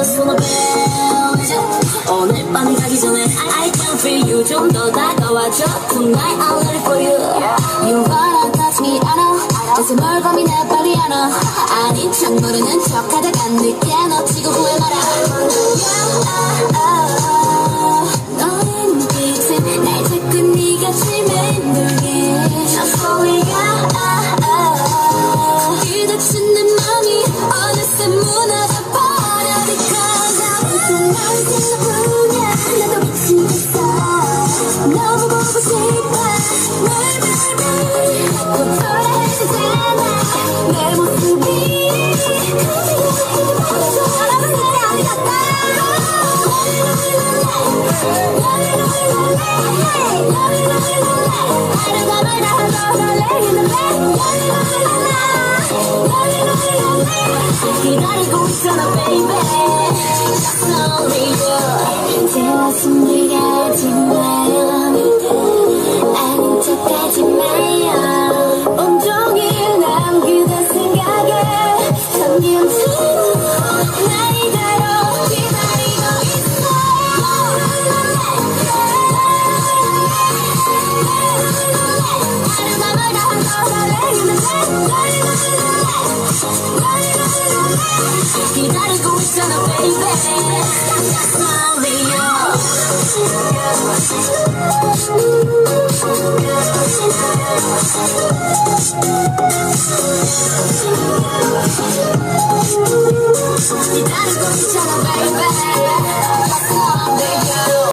just wanna build you 오늘 밤이 가기 전에 I, I can't feel you 좀 더 다가와줘 Tonight I'm ready for you You wanna touch me, I know 그래서 뭘 고민해 빨리 안아 아닌 척 모르는 척하다가 늦게 놓치고 후회 I don't You baby.